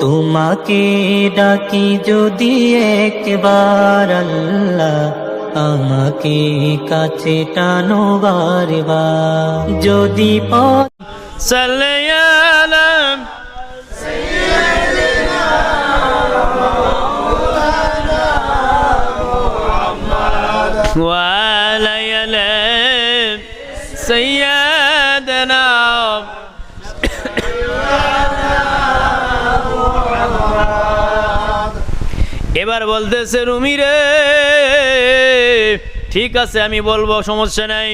তোমাকে ডাকি যদি একবার আল্লাহ আমাকে কাছে টানো বারবার। যদি সালাম। ওয়া এবার বলতেছে, রুমি রে, ঠিক আছে, আমি বলব, সমস্যা নাই।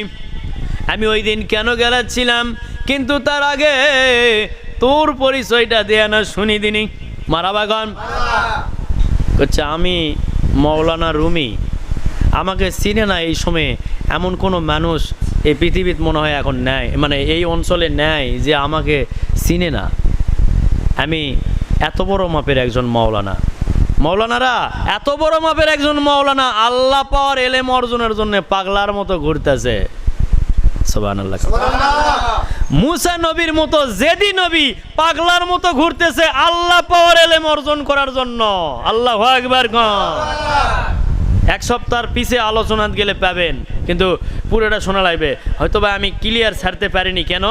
আমি ওই দিন কেন গেলাচ্ছিলাম? কিন্তু তার আগে তোর পরিচয়টা দেয়া না শুনি দিনি। মারাবাগন হচ্ছে আমি মৌলানা রুমি। আমাকে চিনে না এই সময়ে এমন কোনো মানুষ এই পৃথিবীতে মনে হয় এখন নেয় মানে এই অঞ্চলে নেয় যে আমাকে চিনে না। আমি এত বড় মাপের একজন মাওলানা মৌলানারা এত বড় মাপের একজন মৌলানা আল্লাহ পাওয়ার এলেম অর্জনের জন্য পাগলার মতো ঘুরতেছে। মুসা নবীর মতো জেদি নবী পাগলার মতো ঘুরতেছে আল্লাহ পাওয়ার এলেম অর্জন করার জন্য। আল্লাহ একবার এক সপ্তাহের পিছে আলোচনা গেলে পাবেন কিন্তু পুরোটা শোনা লাগবে। হয়তো বা আমি ক্লিয়ার ছাড়তে পারিনি কেন?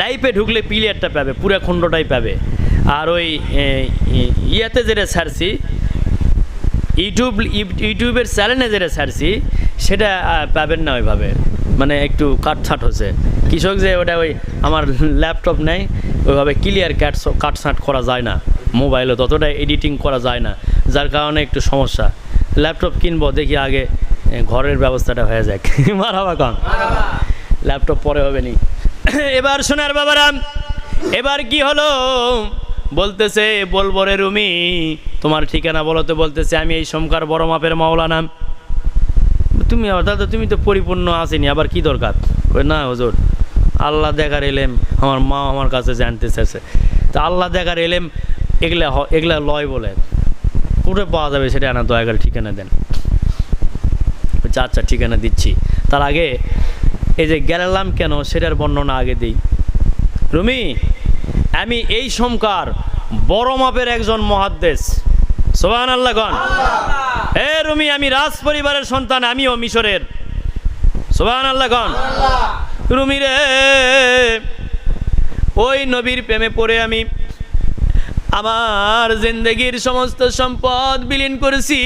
লাইফে ঢুকলে ক্লিয়ারটা পাবে পুরো খণ্ডটাই পাবে। আর ওই ইয়াতে যেটা ছাড়ছি, ইউটিউব, ইউটিউবের চ্যানেলে যেটা ছাড়ছি, সেটা পাবেন না ওইভাবে। মানে একটু কাটছাট হচ্ছে। কৃষক যে ওটা ওই আমার ল্যাপটপ নেই, ওইভাবে ক্লিয়ার কাট, কাটছাট করা যায় না। মোবাইলে ততটা এডিটিং করা যায় না, যার কারণে একটু সমস্যা। ল্যাপটপ কিনবো, দেখি আগে ঘরের ব্যবস্থাটা হয়ে যাক। মারাবা কন। ল্যাপটপ পরে হবে নি। এবার শোনার বাবারা এবার কি হলো? বলতেছে বলব রে রুমি তোমার ঠিকানা বলো তো বলতেছে আমি এই সোমকার বড় মাপের মাওলানা। তুমি দাদা তুমি তো পরিপূর্ণ আসেনি আবার কি দরকার? না হুজুর আল্লাহ দেখার এলেম আমার মা আমার কাছে জানতে চাইছে তা আল্লাহ দেখার এলেম এগুলা এগুলা লয় বলে কোথায় পাওয়া যাবে সেটা আনা দয়া করে ঠিকানা দেন। বলছে, আচ্ছা ঠিকানা দিচ্ছি। তার আগে এই যে গেলাম কেন সেটার বর্ণনা আগে দিই। রুমি আমি এই সমকার বড় মাপের একজন মহাদ্দেশ। সোহান আল্লাহ। গন হে রুমি আমি রাজ পরিবারের সন্তান আমিও মিশরের। সোহান আল্লাহ। গন রুমি রে ওই নবীর প্রেমে পড়ে আমি আমার জিন্দগির সমস্ত সম্পদ বিলীন করেছি।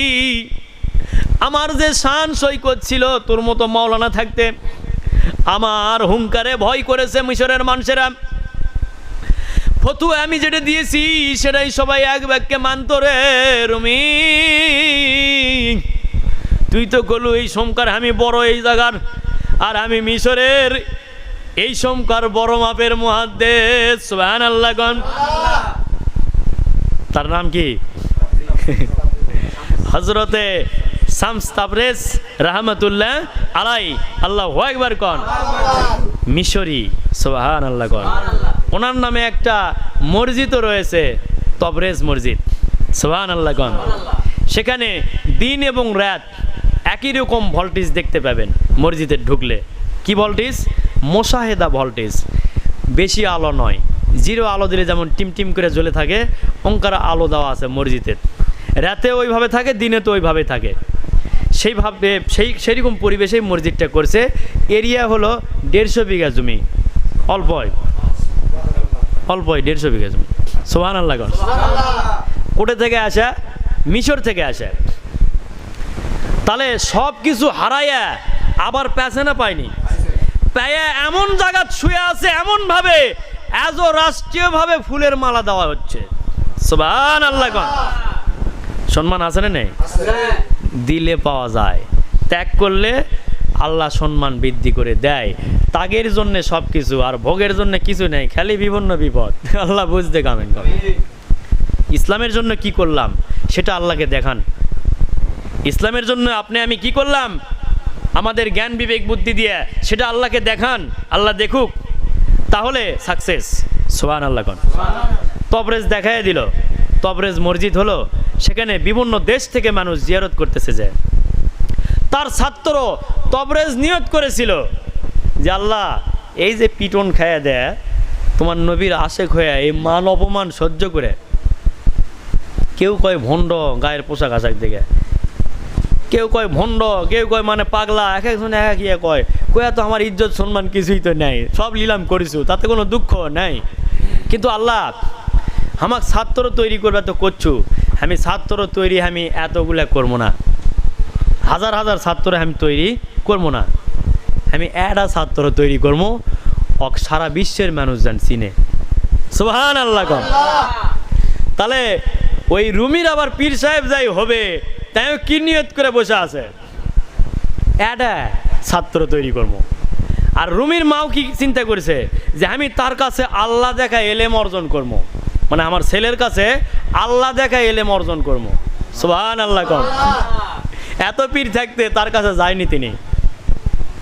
আমার যে শান সৈকত ছিল তোর মতো মাওলানা থাকতে আমার হুঙ্কারে ভয় করেছে মিশরের মানুষেরা। ফতুয়া আমি যেটা দিয়েছি, সেটাই সবাই এক বাক্যে মানত রে রুমি। তুই তো গলু, এই সোমকার, আমি বড় এই জায়গার আর আমি মিশরের এই সোমকার বড় মাপের মহাদ্দেশ তার নাম কি? হজরতে শামস রাহমাতুল্লাহ আলাই। আল্লাহ একবার কন মিশরি সোহান আল্লাহ কন ওনার নামে একটা মসজিদও রয়েছে, তবরেজ মসজিদ। সোহান আল্লাহ কন। সেখানে দিন এবং রাত একই রকম ভোল্টেজ দেখতে পাবেন, মসজিদে ঢুকলে। কি ভোল্টেজ? মোশাহেদা ভোল্টেজ। বেশি আলো নয়। জিরো আলো দিলে যেমন টিম টিম করে জ্বলে থাকে, অঙ্কার আলো দেওয়া আছে মসজিদের রাতে ওইভাবে থাকে, দিনে তো ওইভাবে থাকে। সেইভাবে, সেই সেরকম পরিবেশেই মসজিদটা করছে। এরিয়া হলো দেড়শো বিঘা জমি অল্পই অল্পই দেড়শো বিঘা জমি। সোহান আল্লাহ কোটে থেকে আসা মিশর থেকে আসা। তাহলে সব কিছু হারাইয়া আবার পেছনে পায়নি? পেয়ে এমন জায়গা শুয়ে আছে এমনভাবে এজও রাষ্ট্রীয়ভাবে ফুলের মালা দেওয়া হচ্ছে। সোহান আল্লাহ সম্মান আছে না নেই? দিলে পাওয়া যায়। ত্যাগ করলে আল্লাহ সম্মান বৃদ্ধি করে দেয়। তাগের জন্য সব কিছু আর ভোগের জন্য কিছু নেই, খালি বিভিন্ন বিপদ। আল্লাহ বুঝতে কামেন ইসলামের জন্য কি করলাম, সেটা আল্লাহকে দেখান। ইসলামের জন্য আপনি, আমি কি করলাম? আমাদের জ্ঞান, বিবেক, বুদ্ধি দিয়ে সেটা আল্লাহকে দেখান, আল্লাহ দেখুক, তাহলে সাকসেস সোহান আল্লাহ কন। তবরেজ দেখাই দিল। তবরেজ মসজিদ হলো, সেখানে বিভিন্ন দেশ থেকে মানুষ জিয়ারত করতেছে যায় তার ছাত্র তবরেজ নিয়ত করেছিল। যে আল্লাহ, এই যে পিটন খায়া দেয়, তোমার নবীর আশেক হয়ে এই মান অপমান সহ্য করে। কেউ কয় ভণ্ড গায়ের পোশাক আশাক দেখে। কেউ কয় ভণ্ড, কেউ কয় মানে পাগলা, এক একজন এক এক ইয়ে কয়। কয়া তো আমার ইজ্জত সম্মান কিছুই তো নেই, সব লিলাম করিছু, তাতে কোনো দুঃখ নাই। কিন্তু আল্লাহ, আমাকে ছাত্র তৈরি করবে তো করছু। আমি ছাত্র তৈরি, আমি এতগুলা করব না। হাজার হাজার ছাত্র আমি তৈরি করব না। আমি একটা ছাত্র তৈরি করব সারা বিশ্বের মানুষ মানুষজন চিনে। সুহান আল্লাহ কম। তাহলে ওই রুমির আবার পীর সাহেব যাই হবে, তাই কি নিয়ত করে বসে আছে? এটা ছাত্র তৈরি করব আর রুমির মাও কি চিন্তা করেছে? যে আমি তার কাছে আল্লাহ দেখা এলেম অর্জন করব মানে আমার ছেলের কাছে আল্লাহ দেখা এলেম অর্জন করব সুহান আল্লাহ কম। এত পীর থাকতে তার কাছে যায়নি তিনি।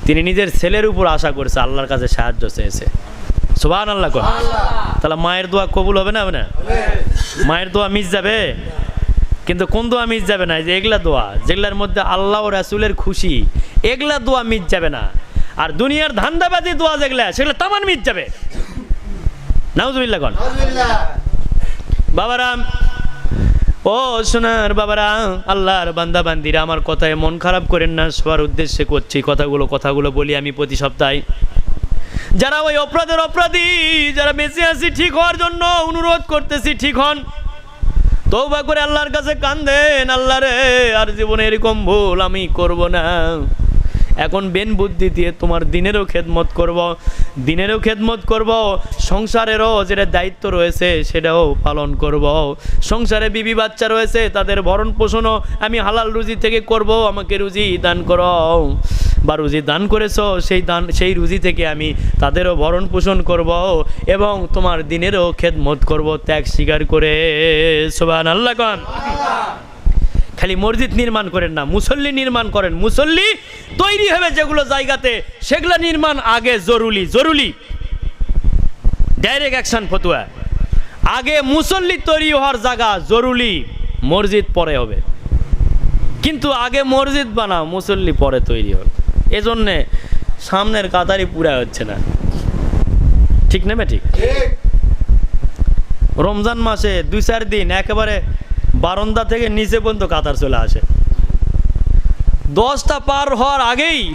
তিনি নিজের ছেলের উপর আশা করছে আল্লাহর কাছে সাহায্য চেয়েছে। সুবাহ আল্লাহ কম তাহলে মায়ের দোয়া কবুল হবে না হবে না? মায়ের দোয়া মিস যাবে? কিন্তু কোন দোয়া মিস যাবে না? যে এগুলা দোয়া যেগুলার মধ্যে আল্লাহ রাসুলের খুশি এগুলা দোয়া মিস যাবে না। আর দুনিয়ার ধান্দাবাজি দোয়া যেগুলা সেগুলো তামান মিস যাবে। নাউজুবিল্লাহ কন। বাবারাম ও সোনার বাবারা, আল্লাহর বান্দা বান্দিরা আমার কথায় মন খারাপ করেন না, সবার উদ্দেশ্যে করছি কথাগুলো কথাগুলো বলি আমি প্রতি সপ্তাহে। যারা ওই অপরাধের অপরাধী, যারা বেঁচে আছি ঠিক হওয়ার জন্য অনুরোধ করতেছি, ঠিক হন। তৌবা করে আল্লাহর কাছে কান্দেন, আল্লাহ রে, আর জীবনে এরকম ভুল আমি করব না। এখন বেন বুদ্ধি দিয়ে তোমার দিনেরও খেদমত করব, দিনেরও খেদমত করব, সংসারেরও যেটা দায়িত্ব রয়েছে সেটাও পালন করব। সংসারে বিবি বাচ্চা রয়েছে, তাদের ভরণ পোষণও আমি হালাল রুজি থেকে করব, আমাকে রুজি দান করো। বা রুজি দান করেছ, সেই দান, সেই রুজি থেকে আমি তাদেরও ভরণ পোষণ করব এবং তোমার দিনেরও খেদমত করব, ত্যাগ স্বীকার করে। সোবান আল্লাহ খালি মসজিদ নির্মাণ করেন না মুসল্লি নির্মাণ করেন। মুসল্লি তৈরি হবে যেগুলো জায়গাতে সেগুলো নির্মাণ আগে জরুরি জরুরি। ডাইরেক্ট অ্যাকশন ফতুয়া। আগে মুসল্লি তৈরি হওয়ার জায়গা জরুরি মসজিদ পরে হবে। কিন্তু আগে মসজিদ বানাও মুসল্লি পরে তৈরি হবে। এজন্যে সামনের কাতারই পুরা হচ্ছে না। ঠিক নেবে ঠিক। রমজান মাসে দুই চার দিন একেবারে বারান্দা থেকে নিচে পর্যন্ত কাতার চলে আসে। দশটা পার হওয়ার আগেই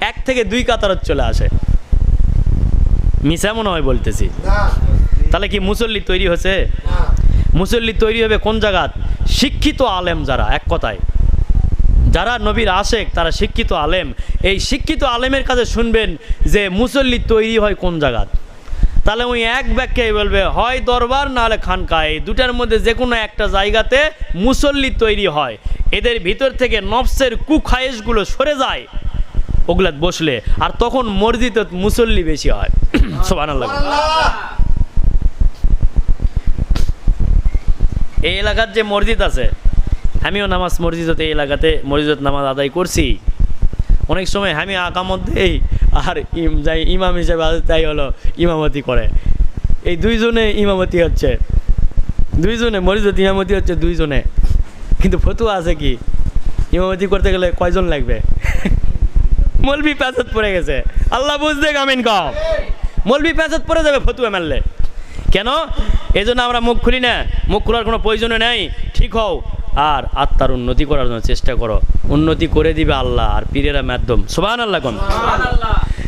এক থেকে দুই কাতার চলে আসে। মিশা মনে হয় বলতেছি। তাহলে কি মুসল্লি তৈরি হয়েছে? মুসল্লি তৈরি হবে কোন জায়গাত? শিক্ষিত আলেম যারা এক কথায়। যারা নবীর আশেক তারা শিক্ষিত আলেম। এই শিক্ষিত আলেমের কাছে শুনবেন যে মুসল্লি তৈরি হয় কোন জায়গাত? তাহলে ওই এক ব্যাখ্যাই বলবে, হয় দরবার, নাহলে খানকা এই দুটার মধ্যে যে কোনো একটা জায়গাতে মুসল্লি তৈরি হয়। এদের ভিতর থেকে নফসের কুখায়েশগুলো সরে যায়। ওগুলাত বসলে আর তখন মসজিদে মুসল্লি বেশি হয়। সোবান এই এলাকার যে মসজিদ আছে, আমিও নামাজ মসজিদতে, এই এলাকাতে মসজিদত নামাজ আদায় করছি। অনেক সময় আমি আকামত দেই আর যাই ইমাম হিসেবে আছে, তাই হলো ইমামতি করে। এই দুইজনে ইমামতি হচ্ছে। দুইজনে মসজিদত ইমামতি হচ্ছে দুইজনে। কিন্তু ফতুয়া আছে কি? ইমামতি করতে গেলে কয়জন লাগবে? মলবি প্যাঁচাত পড়ে গেছে। আল্লাহ বুঝতে গামিন কম। মলবি প্যাঁচাত পড়ে যাবে ফতুয়া মারলে। কেন? এই আমরা মুখ খুলি না। মুখ খোলার কোনো প্রয়োজনে নেই। ঠিক হও। আর আত্মার উন্নতি করার জন্য চেষ্টা করো। উন্নতি করে দিবে আল্লাহ আর পীরেরা মাধ্যম। সোবান আল্লাহ কম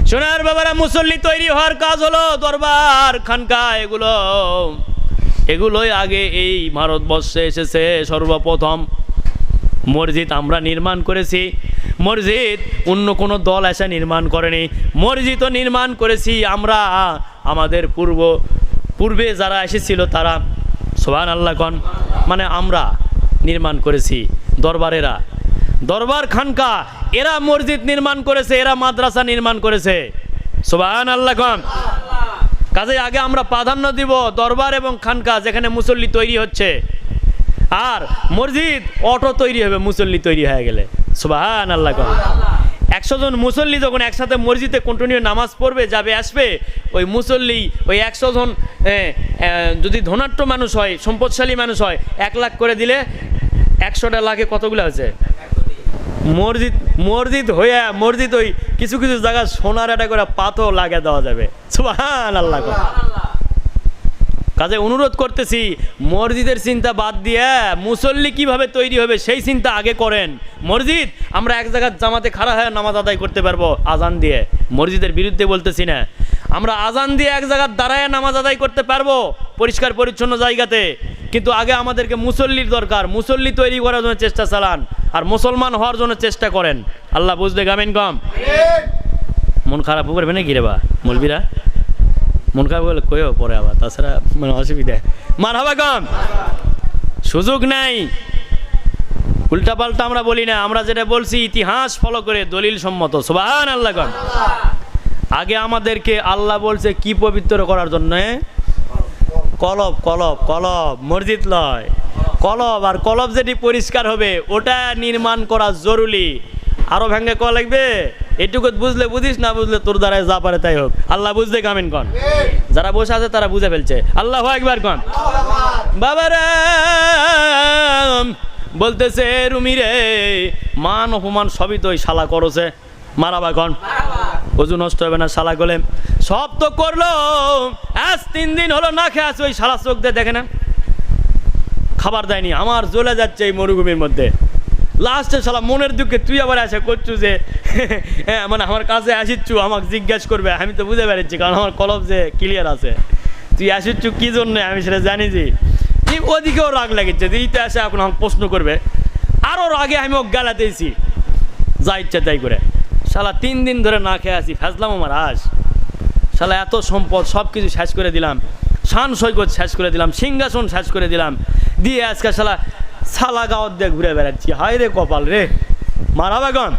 সোনার বাবারা মুসল্লি তৈরি হওয়ার কাজ হলো দরবার খানকা এগুলো। এগুলোই আগে এই ভারতবর্ষে এসেছে সর্বপ্রথম। মসজিদ আমরা নির্মাণ করেছি। মসজিদ অন্য কোনো দল এসে নির্মাণ করেনি। মসজিদও নির্মাণ করেছি আমরা। আমাদের পূর্ব পূর্বে যারা এসেছিল তারা। সোহান আল্লাহ কন? মানে আমরা। নির্মাণ করেছি দরবারেরা। দরবার খানকা, এরা মসজিদ নির্মাণ করেছে, এরা মাদ্রাসা নির্মাণ করেছে। সোহান আল্লাহ কাজে আগে আমরা প্রাধান্য দিব দরবার এবং খানকা, যেখানে মুসল্লি তৈরি হচ্ছে। আর মসজিদ, অটো তৈরি হবে, মুসল্লি তৈরি হয়ে গেলে। সুবাহান আল্লাহ একশো জন মুসল্লি যখন একসাথে মসজিদে কন্টিনিউ নামাজ পড়বে, যাবে, আসবে, ওই মুসল্লি, ওই একশো জন যদি ধনাঢ্য মানুষ হয়, সম্পদশালী মানুষ হয়, এক লাখ করে দিলে একশোটা লাখে কতগুলো আছে মসজিদ মসজিদ হইয়া মসজিদ ওই কিছু কিছু জায়গায় সোনার একটা করে পাথর লাগিয়ে দেওয়া যাবে। সুবাহান আল্লাহ কাজে অনুরোধ করতেছি মসজিদের চিন্তা বাদ দিয়ে মুসল্লি কীভাবে তৈরি হবে সেই চিন্তা আগে করেন। মসজিদ আমরা এক জায়গার জামাতে খাড়া হয়ে নামাজ আদায় করতে পারব আজান দিয়ে। মসজিদের বিরুদ্ধে বলতেছি না। আমরা আজান দিয়ে এক জায়গার দাঁড়ায় নামাজ আদায় করতে পারব পরিষ্কার পরিচ্ছন্ন জায়গাতে। কিন্তু আগে আমাদেরকে মুসল্লির দরকার। মুসল্লি তৈরি করার জন্য চেষ্টা চালান আর মুসলমান হওয়ার জন্য চেষ্টা করেন। আল্লাহ বুঝতে গামেন কম। মন খারাপ করবে না রে বা মলবিরা? মন খারাপ বলে কয়েও পরে আবার, তাছাড়া মানে অসুবিধা। মার হবা কম। সুযোগ নাই। উল্টা পাল্টা আমরা বলি না, আমরা যেটা বলছি ইতিহাস ফলো করে দলিল সম্মত সোবাহান আল্লাহ কম। আগে আমাদেরকে আল্লাহ বলছে কি পবিত্র করার জন্য? কলব কলব কলব, মসজিদ লয়। কলব আর কলব যেটি পরিষ্কার হবে, ওটা নির্মাণ করা জরুরি। আরও ভেঙে ক লাগবে? এটুকু বুঝলে বুঝিস, না বুঝলে তোর দ্বারায় যা পারে তাই হোক। আল্লাহ বুঝতে কামিন কন। যারা বসে আছে তারা বুঝে ফেলছে। আল্লাহ একবার কন। বাবারা, বলতেছে, রুমি রে, মান অপমান সবই তো শালা করছে। মারাবা কন। অজু নষ্ট হবে না শালা গলে। সব তো করল। আজ তিন দিন হলো না খেয়ে আছে ওই শালা চোখ দিয়ে, দেখে না। খাবার দেয়নি। আমার জ্বলে যাচ্ছে এই মরুভূমির মধ্যে। লাস্টে শালা মনের দুঃখে তুই আবার এসে করছু যে হ্যাঁ মানে আমার কাছে আসিচ্ছু, আমাকে জিজ্ঞেস করবে, আমি তো বুঝতে পেরেছি কারণ আমার কলব যে ক্লিয়ার আছে। তুই আসিচ্ছু কি জন্য? আমি সেটা জানি যে ওদিকেও রাগ লাগেছে যে ইতে আসে এখন আমাকে প্রশ্ন করবে। আরও রাগে আমি ওকে গালাতেছি। যা ইচ্ছা তাই করে। শালা তিন দিন ধরে না খেয়ে আসি ফেসলাম আমার আস। শালা এত সম্পদ সব কিছু শেষ করে দিলাম। শান সৈকত শেষ করে দিলাম, সিংহাসন শেষ করে দিলাম। দিয়ে আজকে শালা সালা গাঁৱত দিয়ে ঘুরে বেড়াচ্ছি। হায় রে কপাল রে। মারা বেগন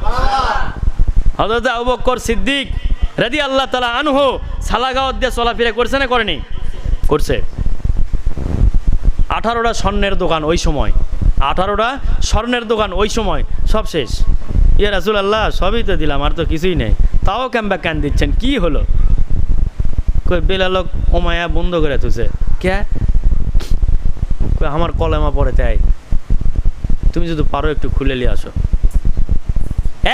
হজরত আবু বক্কর সিদ্দিক রেদি আল্লাহ তালা আনহো সালা গাঁৱত দিয়ে চলাফেরা করছে না করেনি? করছে। আঠারোটা স্বর্ণের দোকান ওই সময়। আঠারোটা স্বর্ণের দোকান ওই সময়। সব শেষ। ইয়ে রাসুল আল্লাহ সবই তো দিলাম, আর তো কিছুই নেই। তাও ক্যাম্বা ক্যান দিচ্ছেন? কি হলো? বেলালক ওমায়া বন্ধ করে তুছে কে? আমার কলেমা পড়ে তাই। তুমি যদি পারো একটু খুলে নিয়ে আসো।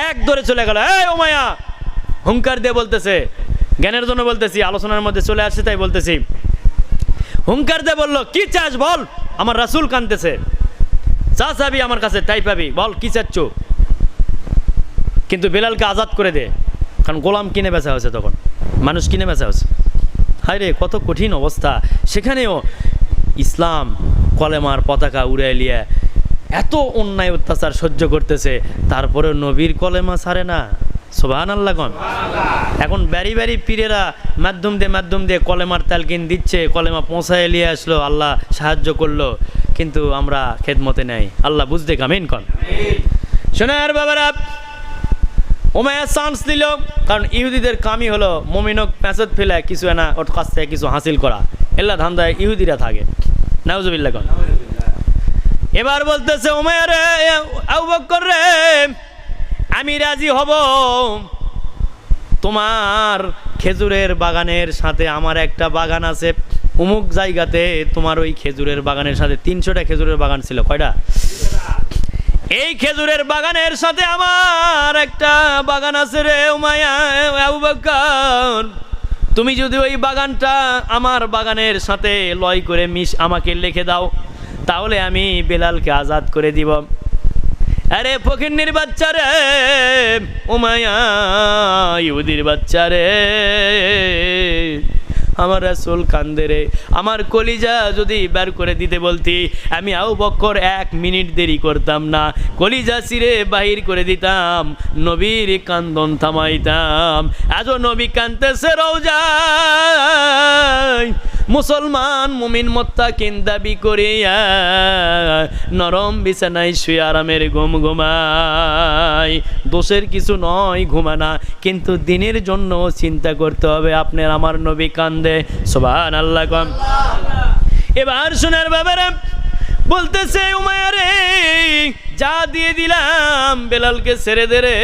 এক ধরে চলে গেল। এই ওমায়া হুঙ্কার দিয়ে বলতেছে, জ্ঞানের জন্য বলতেছি, আলোচনার মধ্যে চলে আসছে তাই বলতেছি। হুঙ্কার দিয়ে বলল, কি চাস বল? আমার রাসুল কানতেছে। চা চাবি আমার কাছে, তাই পাবি। বল, কি চাচ্ছ? কিন্তু বেলালকে আজাদ করে দে, কারণ গোলাম কিনে বেচা হয়েছে তখন। মানুষ কিনে বেচা হয়েছে। হায় রে কত কঠিন অবস্থা। সেখানেও ইসলাম কলেমার পতাকা উড়ে লিয়ে এত অন্যায় অত্যাচার সহ্য করতেছে তারপরে নবীর কলেমা ছাড়ে না। সোভান আল্লাহ কন। এখন ব্যারি ব্যারি পীরেরা মাধ্যম দিয়ে মাধ্যম দিয়ে কলেমার তালকিন দিচ্ছে, কলেমা পৌঁছায় নিয়ে আসলো, আল্লাহ সাহায্য করল, কিন্তু আমরা খেদমতে নেই। আল্লাহ বুঝতে কামিন কন। শোনার বাবারা ওমায়া চান্স দিল, কারণ ইহুদিদের কামই হলো মমিনক প্যাঁচত ফেলে কিছু না ওর কাছ থেকে কিছু হাসিল করা। এল্লা ধান্দায় ইহুদিরা থাকে। নাউজুবিল্লা কন। এবার বলতেছে ওমায়া রে আউ রে, আমি রাজি হব। তোমার খেজুরের বাগানের সাথে আমার একটা বাগান আছে। অমুক জায়গাতে তোমার ওই খেজুরের বাগানের সাথে তিনশোটা খেজুরের বাগান ছিল। কয়টা? এই খেজুরের বাগানের সাথে আমার একটা বাগান আছে রে উমায়া আবু বকর তুমি যদি ওই বাগানটা আমার বাগানের সাথে লয় করে মিশ আমাকে লিখে দাও। তাহলে আমি বেলালকে আজাদ করে দিব। আরে ফকিন্নির বাচ্চা রে উমায়া ইহুদির বাচ্চা রে। আমার রাসুল কান্দে রে। আমার কলিজা যদি বের করে দিতে বলতি, আমি আউ বক্কর এক মিনিট দেরি করতাম না। কলিজা সিরে বাহির করে দিতাম, নবীর কান্দন থামাইতাম। আজও নবী কান্দতেছে রওজায়। মুসলমান মুমিন মোত্তাকিন দাবি করিয়া নরম বিছানায় শুয়ে আরামের ঘুম ঘুমায়। দোষের কিছু নয়, ঘুমানা। কিন্তু দিনের জন্য চিন্তা করতে হবে, আপনার আমার নবী কান্দে সোবান আল্লাহ কম। এবার শোনার বাবারা বলতেছে উমায়ারে যা দিয়ে দিলাম বেলালকে ছেড়ে দে রে।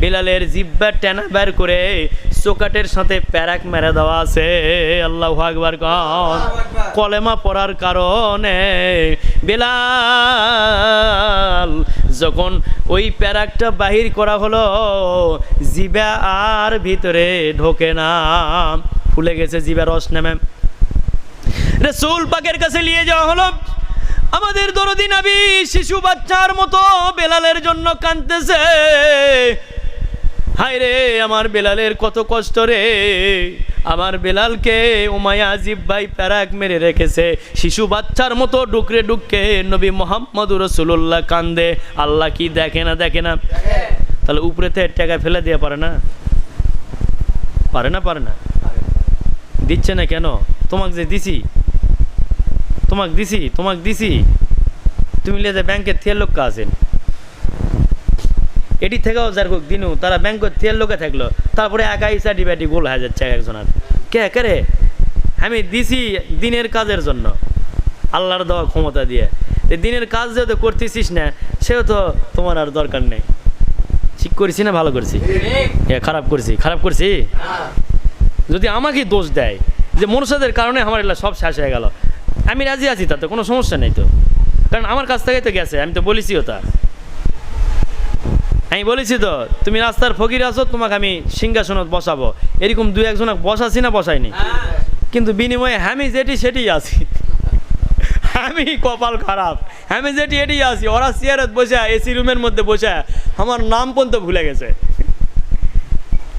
বেলালের জিব্বা টেনা বের করে চোকাটের সাথে প্যারাক মেরে দেওয়া আছে। আল্লাহ আকবার কন কলেমা পড়ার কারণে বেলাল যখন ওই প্যারাকটা বাহির করা হলো জিবা আর ভিতরে ঢোকে না। ফুলে গেছে জিবা রস নেমে। রসুল পাকের কাছে নিয়ে যাওয়া হলো। আমাদের দরদি নাবি শিশু বাচ্চার মতো বেলালের জন্য কাঁদতেছে। হায় রে, আমার বেলালের কত কষ্ট রে। আমার বেলালকে উমায়া আজিব ভাই প্যারাক মেরে রেখেছে। শিশু বাচ্চার মতো ডুকরে ডুককে নবী মোহাম্মদ রসুল্লাহ কান্দে। আল্লাহ কি দেখে না দেখে না? তাহলে উপরেতে টাকা ফেলে দিয়ে পারে না? পারে না পারে না? দিচ্ছে না কেন? তোমাকে যে দিছি। তোমাকে দিছি তোমাকে দিছি। তুমি লিয়ে যে ব্যাংকের থিয়ের লোক আছেন? এটি থেকেও যার হোক দিনু তারা ব্যাংকের থিয়ের লোকে থাকল। তারপরে একাই চাটি ব্যাটি গোল হয়ে যাচ্ছে একজনের। কে কে রে? আমি দিছি দিনের কাজের জন্য। আল্লাহর দেওয়া ক্ষমতা দিয়ে। দিনের কাজ যেহেতু করতেছিস না সেও তো তোমার আর দরকার নেই। ঠিক করেছি না ভালো করছি? খারাপ করছি খারাপ করছি? যদি আমাকে দোষ দেয় যে মনুষ্যদের কারণে আমার এগুলো সব শেষ হয়ে গেল, আমি রাজি আছি তাতে কোনো সমস্যা নেই তো। কারণ আমার কাছ থেকেই তো গেছে, আমি তো বলেছিও তা। আমি বলেছি তো, তুমি রাস্তার ফকির আছো, তোমাকে আমি সিংহাসনত বসাবো। এরকম দু একজন বসাছি না, বসাইনি। কিন্তু বিনিময়ে আমি যেটি সেটি আছি। আমি কপাল খারাপ। আমি যেটি এটি আছি, ওরা চেয়ারত বসে, এসি রুমের মধ্যে বসে, আমার নাম পর্যন্ত ভুলে গেছে।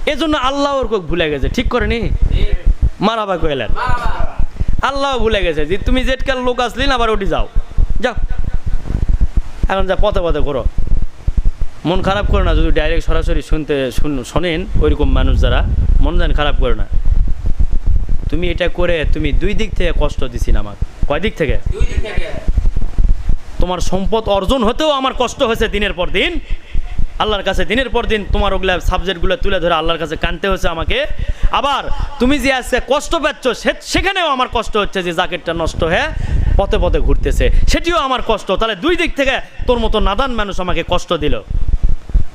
এজন্য আল্লাহ ওর কোক ভুলে গেছে। ঠিক করেনি? মারাবা কইলেন। আল্লাহ ভুলে গেছে যে তুমি জেটকার লোক আসলি না আবার ওটি যাও। যাও। এখন যা পথে পথে করো মন খারাপ করে না যদি ডাইরেক্ট সরাসরি শুনতে শুন- শোনেন ওইরকম মানুষ যারা মন যেন খারাপ করে না। তুমি এটা করে তুমি দুই দিক থেকে কষ্ট দিছি না আমার কয় দিক থেকে। তোমার সম্পদ অর্জন হতেও আমার কষ্ট হয়েছে দিনের পর দিন। আল্লাহর কাছে দিনের পর দিন তোমার ওগুলা সাবজেক্টগুলো তুলে ধরে আল্লাহর কাছে কানতে হয়েছে আমাকে। আবার তুমি যে আজকে কষ্ট পাচ্ছ সেখানেও আমার কষ্ট হচ্ছে যে জ্যাকেটটা নষ্ট হয়ে পথে পথে ঘুরতেছে। সেটিও আমার কষ্ট। তাহলে দুই দিক থেকে তোর মতো নাদান মানুষ আমাকে কষ্ট দিল।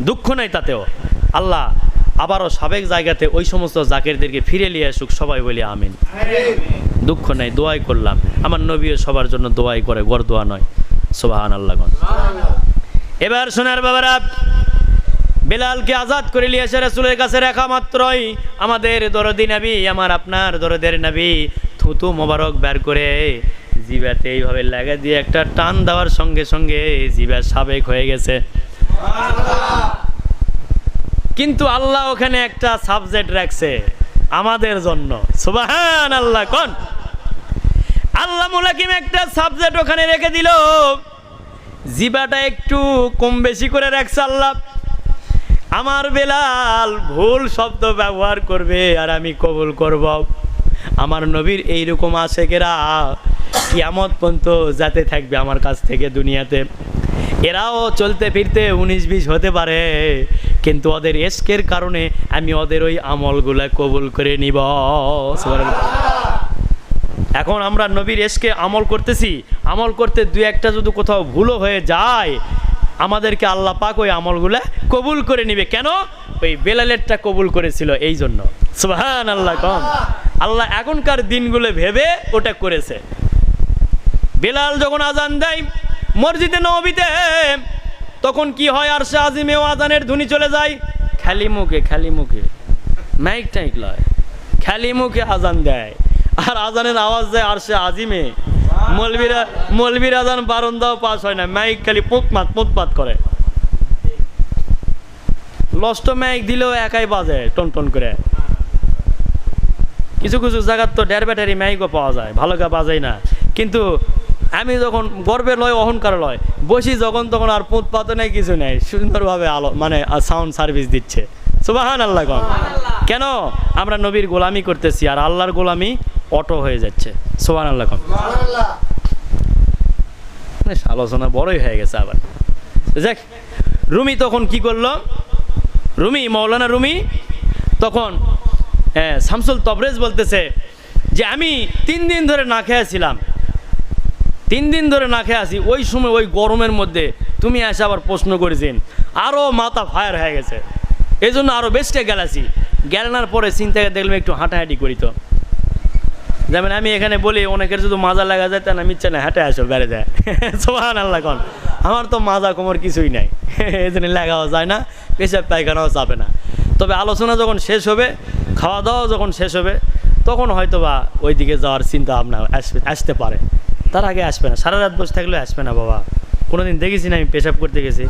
দুঃখ নাই তাতেও। আল্লাহ আবারও সাবেক জায়গাতে ওই সমস্ত জাকেরদেরকে ফিরে নিয়ে আসুক, সবাই বলি আমিন। দুঃখ নাই, দোয়াই করলাম। আমার নবীও সবার জন্য দোয়াই করে, গড় দোয়া নয়। সোবাহান আল্লাহগণ এবার সোনার বাবারা বেলালকে আজাদ করে নিয়ে এসে রাসূলের কাছে রাখা মাত্রই আমাদের দরদি নবী, আমার আপনার দরদের নবী, থুতু মোবারক বের করে জিবাতে এইভাবে লাগা দিয়ে একটা টান দেওয়ার সঙ্গে সঙ্গে জিবা সাবেক হয়ে গেছে। কিন্তু আল্লাহ ওখানে একটা সাবজেক্ট রাখছে আমাদের জন্য। সুবাহান আল্লাহ কোন? আল্লাহ মুলাকিম একটা সাবজেক্ট ওখানে রেখে দিল। জিবাটা একটু কম বেশি করে রাখছে আল্লাহ। আমার বেলাল ভুল শব্দ ব্যবহার করবে আর আমি কবুল করব। আমার নবীর এইরকম আশেকেরা কিয়ামত পর্যন্ত যাতে থাকবে আমার কাছ থেকে দুনিয়াতে। এরাও চলতে ফিরতে উনিশ বিশ হতে পারে, কিন্তু ওদের এসকের কারণে আমি ওদের ওই আমলগুলা কবুল করে নিব। এখন আমরা নবীর এসকে আমল করতেছি। আমল করতে দু একটা যদি কোথাও ভুলও হয়ে যায় আমাদেরকে আল্লাহ পাক ওই আমলগুলা কবুল করে নিবে। কেন? ওই বেলালেরটা কবুল করেছিল এই জন্য সুবহান আল্লাহ কম। আল্লাহ এখনকার দিনগুলো ভেবে ওটা করেছে। বেলাল যখন আজান দেয় মসজিদে নবীতে, তখন কি হয়? আর সে আজিমেও আজানের ধ্বনি চলে যায়। খালি মুখে খালি মুখে। মাইক টাইক লয়। খালি মুখে আজান দেয়। আর আজানের আওয়াজ দেয় আর সে আজিমে। মলবিরা মলবির আজান বারন্দাও পাস হয় না, মাইক খালি পুঁতমাত পুঁতপাত করে। লষ্ট মাইক দিলেও একাই বাজে, টন টন করে। কিছু কিছু জায়গার তো ডের ব্যাটারি মাইকও পাওয়া যায়, ভালো গা বাজাই না। কিন্তু আমি যখন গর্বে লয়, অহংকার লয়, বসি যখন তখন আর পুঁত নেই, কিছু নেই, সুন্দরভাবে আলো মানে সাউন্ড সার্ভিস দিচ্ছে। সুবাহান আল্লাহ কেন? আমরা নবীর গোলামি করতেছি, আর আল্লাহর গোলামি অটো হয়ে যাচ্ছে। সোহান আল্লাহ আলোচনা বড়ই হয়ে গেছে আবার। দেখ রুমি তখন কি করল? রুমি, মৌলানা রুমি তখন হ্যাঁ শামসুল তবরেজ বলতেছে যে, আমি তিন দিন ধরে না খেয়েছিলাম তিন দিন ধরে না খেয়ে আসি ওই সময় ওই গরমের মধ্যে তুমি এসে আবার প্রশ্ন করেছেন। আরও মাথা ফায়ার হয়ে গেছে। এই জন্য আরও বেস্টে গেলাছি। গেলানোর পরে চিন্তা দেখলাম একটু হাঁটাহাঁটি করি তো। যেমন আমি এখানে বলি, অনেকের যদি মাজা লাগা যায় তা না মিচ্ছে না হেঁটে আসো, বেড়ে যায়। সোহান আল্লাহ কন। আমার তো মাজা কোমর কিছুই নাই। এই জন্য লাগাও যায় না, পেশাব পায়খানাও চাপে না। তবে আলোচনা যখন শেষ হবে খাওয়া দাওয়া যখন শেষ হবে, তখন হয়তো বা ওই দিকে যাওয়ার চিন্তা ভাবনা আসবে, আসতে পারে। তার আগে আসবে না, সারা রাত বসে থাকলে আসবে না, বাবা। কোনো দিন দেখেছি না আমি পেশাব করতে গেছি?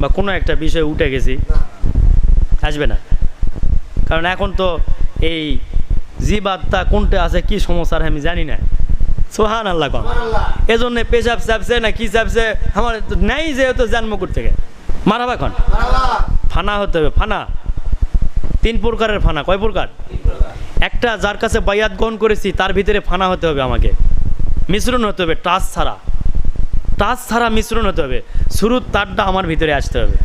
বা কোনো একটা বিষয়ে উঠে গেছি? আসবে না। কারণ এখন তো এই জীব আত্মা কোনটা আছে কি সমস্যার আমি জানি না। সোহান আল্লাহ কম এই এজন্য পেশাব চাপছে না কি চাপছে আমার তো নেই যেহেতু জন্মকুট থেকে। মারাবা এখন ফানা হতে হবে ফানা। তিন প্রকারের ফানা কয় প্রকার। একটা যার কাছে বায়াত গ্রহণ করেছি তার ভিতরে ফানা হতে হবে আমাকে। মিশ্রণ হতে হবে টাচ ছাড়া। টাচ ছাড়া মিশ্রণ হতে হবে। শুরুর তারটা আমার ভিতরে আসতে হবে।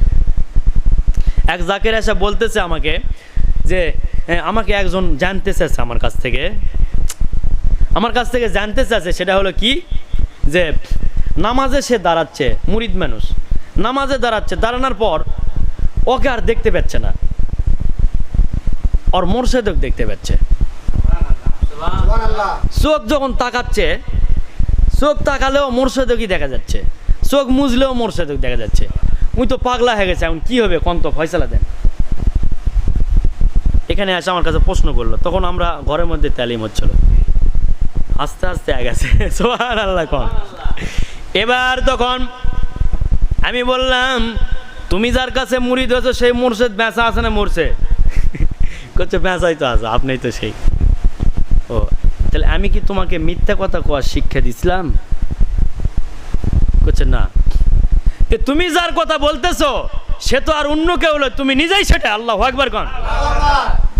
এক জাকের এসে বলতেছে আমাকে যে আমাকে একজন জানতে চাচ্ছে আমার কাছ থেকে। আমার কাছ থেকে জানতে চাচ্ছে সেটা হলো কি? যে নামাজে সে দাঁড়াচ্ছে মুরিদ মানুষ। নামাজে দাঁড়াচ্ছে দাঁড়ানোর পর ওকে আর দেখতে পাচ্ছে না। ওর মোরশেদক দেখতে পাচ্ছে। চোখ যখন তাকাচ্ছে চোখ তাকালেও মোরশেদকই দেখা যাচ্ছে। চোখ মুজলেও মোরশেদক দেখা যাচ্ছে। উনি তো পাগলা হয়ে গেছে এখন কি হবে কন্ত ফয়সালা দেন। এখানে এসে আমার কাছে প্রশ্ন করল, তখন আমরা ঘরের মধ্যে তালিম হচ্ছিল আস্তে আস্তে গেছে সোহান আল্লাহ কন। এবার তখন আমি বললাম, তুমি যার কাছে মুড়ি দিয়েছ, সেই মোরশেদ বেঁচা আছে না মরছে? করছে বেঁচাই তো আছে আপনি তো সেই। ও, তাহলে আমি কি তোমাকে মিথ্যা কথা কোয়ার শিক্ষা দিছিলাম? করছে না। তুমি যার কথা বলতেছো, সে তো আর অন্য কেউ নয়, তুমি নিজেই সেটা, আল্লাহ একবার কন।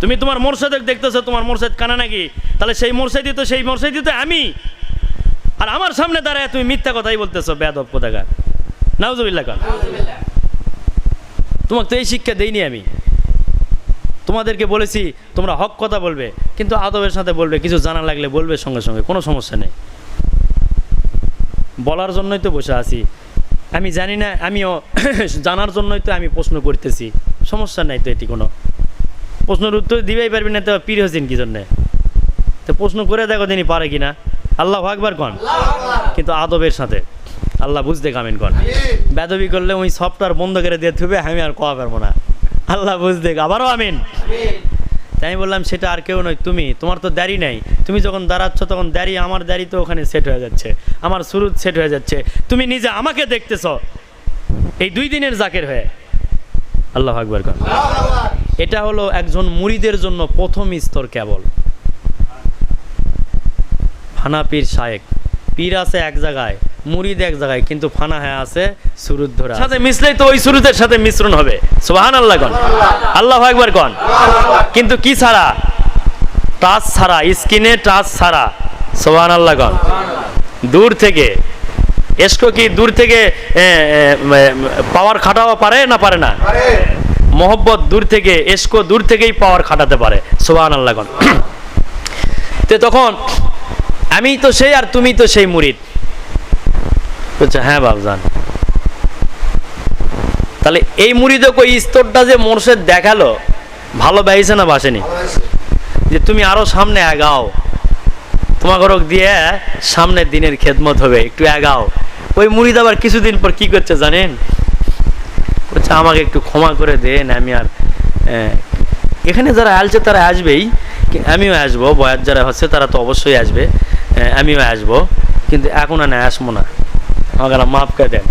তুমি তোমার মোরশেদ দেখতেছো, তোমার মোরশেদ কানা নাকি? তাহলে সেই মোরশেদি তো, সেই মোরশেদি তো আমি। আর আমার সামনে দাঁড়ায় তুমি মিথ্যা কথাই বলতেছো বেদব কোথাকার। নাউজুবিল্লাহ কন তোমাকে তো এই শিক্ষা দেইনি আমি। তোমাদেরকে বলেছি, তোমরা হক কথা বলবে, কিন্তু আদবের সাথে বলবে, কিছু জানা লাগলে বলবে সঙ্গে সঙ্গে, কোনো সমস্যা নেই। বলার জন্যই তো বসে আছি। আমি জানি না, আমিও জানার জন্যই তো আমি প্রশ্ন করতেছি। সমস্যা নাই তো এটি কোনো। প্রশ্নের উত্তর দিবেই পারবি না তো পীর হোসেন কি জন্যে? তো প্রশ্ন করে দেখো তিনি পারে কি না আল্লাহ একবার কন? কিন্তু আদবের সাথে। আল্লাহ বুঝতে কামেন কন। বেদবি করলে ওই সফটওয়্যার বন্ধ করে দিয়ে থুবে, আমি আর কোয়া পারব না। আল্লাহ বুঝতে আবারও আমিন। তাই আমি বললাম, সেটা আর কেউ নয়, তুমি। তোমার তো দাড়ি নাই। তুমি যখন দাঁড়াচ্ছ, তখন দাড়ি আমার দাড়ি তো ওখানে সেট হয়ে যাচ্ছে। আমার সুরুত সেট হয়ে যাচ্ছে। তুমি নিজে আমাকে দেখতেছ। এই দুই দিনের জাকের হয়ে। আল্লাহ আকবর কর এটা হলো একজন মুরিদের জন্য প্রথম স্তর কেবল। ফানা পীর শায়েক পীর আছে এক জায়গায় মুরিদ এক জায়গায় কিন্তু ফানা হ্যাঁ আছে সুরুদ ধরা সাথে মিশলেই তো ওই সুরুদের সাথে মিশ্রণ হবে। সুবাহান আল্লাহ কন আল্লাহ একবার কন। কিন্তু কি ছাড়া? টাচ ছাড়া স্কিনে টাচ ছাড়া। সোহান আল্লাহ কন দূর থেকে। এসকো কি দূর থেকে পাওয়ার খাটাও পারে না পারে না? মোহব্বত দূর থেকে এসকো দূর থেকেই পাওয়ার খাটাতে পারে। সোহান আল্লাহ তো তখন, আমি তো সেই আর তুমি তো সেই মুরিদ। বলছে হ্যাঁ বাবজান তাহলে এই মুড়িদে ওই স্তরটা যে মোর্শেদ দেখাল, ভালো বাইছে না বাসেনি? যে তুমি আরও সামনে আগাও। তোমাকে রোগ দিয়ে সামনের দিনের খেদমত হবে, একটু আগাও। ওই মুড়িদ আবার কিছুদিন পর কি করছে জানেন? বলছে, আমাকে একটু ক্ষমা করে দেন আমি আর এখানে যারা আসছে তারা আসবেই আমিও আসব, বয়াত যারা হচ্ছে তারা তো অবশ্যই আসবে আমিও আসব, কিন্তু এখন আর না, আসব না। আমাকে মাফ করে দেন।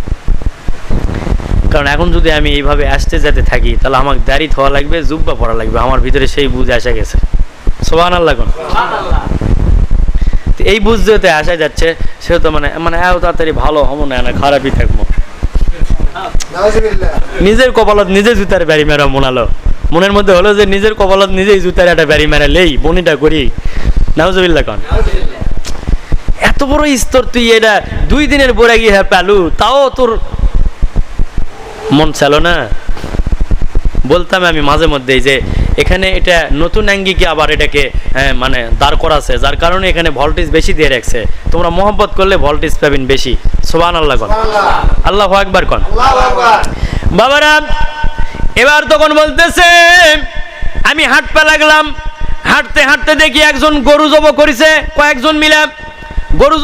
কারণ এখন যদি আমি এইভাবে আসতে যেতে থাকি, তাহলে আমাকে দাড়ি থোয়া লাগবে, জুব্বা পরা লাগবে, আমার ভিতরে সেই বুঝ আসা গেছে। সোহান আল্লাহ কোন এই বুঝ আসা যাচ্ছে, সেহেতু মানে মানে এত তাড়াতাড়ি ভালো হব না খারাপই থাকব। নিজের কপালত নিজে জুতার বাড়ি মেরা মনালো। মনের মধ্যে হলো যে নিজের কপালত নিজেই জুতার একটা বাড়ি মেরা লেই বনিটা করি। নাউজবিল্লা কন। এত বড় স্তর তুই এটা দুই দিনের পরে গিয়ে হ্যাঁ পেলু তাও তোর মন চালো না। বলতাম আমি মাঝে মধ্যেই যে এখানে এটা নতুন অ্যাঙ্গিকে আবার এটাকে হ্যাঁ, মানে দাঁড় করাছে যার কারণে এখানে ভোল্টেজ বেশি দিয়ে রাখছে। তোমরা মোহব্বত করলে ভোল্টেজ পাবেন বেশি। সোবান আল্লাহ কন। আল্লাহ একবার কন বাবারা এবার তখন বলতেছে আমি হাঁটতে লাগলাম হাঁটতে হাঁটতে দেখি একজন গরু জব করেছে কয়েকজন মিলে গরু